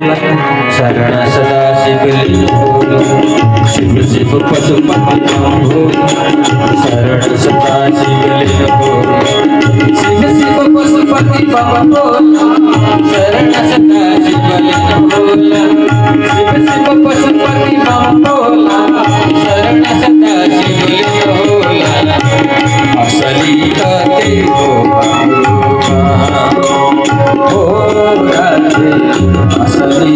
சரண சதா சிவில் சிவ சிவ பசுபதோ சரண சதா சிவில் சிவ சிவ பசுபதி பவோ சரண சதா சிவில் சிவ சிவ কাছে আসলে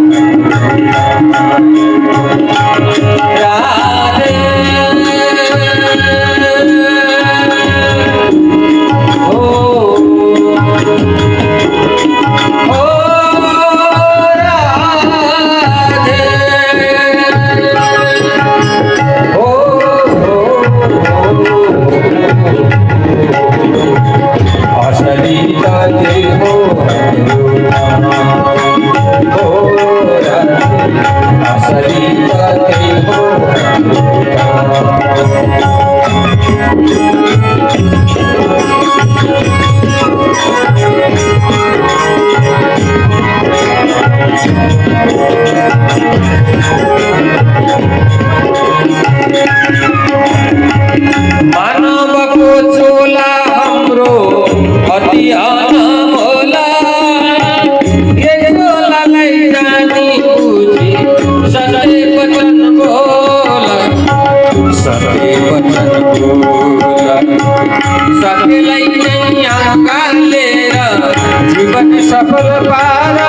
Thank you. मानवको चोला हाम्रो अति अनमोला। यस चोलालाई जानी बुझी सधैँ वचन बोला। सधैँ वचन बोला। सबैलाई नै आकार लिएर जीवन सफल पारा।